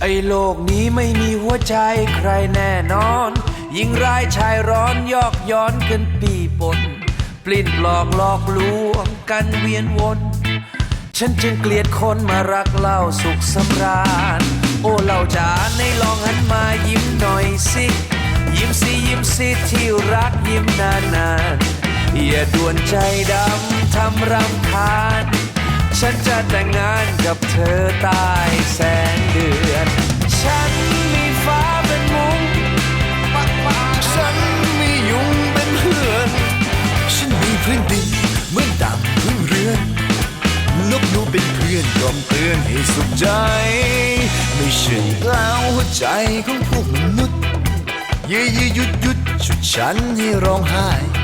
ไอโลกนี้ไม่มีหัวใจใครแน่นอน ยิงร้ายชายร้อนยอกย้อนกันปีปนปลิ้นปลอกหลอกลวงกันเวียนวน ฉันจึงเกลียดคนมารักเล่าสุขสำราญ โอ้เล่าจ๋าในลองหันมายิ้มหน่อยสิ ยิ้มสิยิ้มสิที่รักยิ้มนานๆอย่าด่วนใจดำทำรำคาญ ฉันจะแต่งงานกับเธอใต้แสน ฉันมีพื้นดินเหมือนดับพื้นเรือนนกนูเป็นเพื่อนกล่อมเพื่อนให้สุขใจ ไม่ใช่แล้วหัวใจของพวกมนุษย์ยืยยุดยุดชุดฉันให้ร้องไห้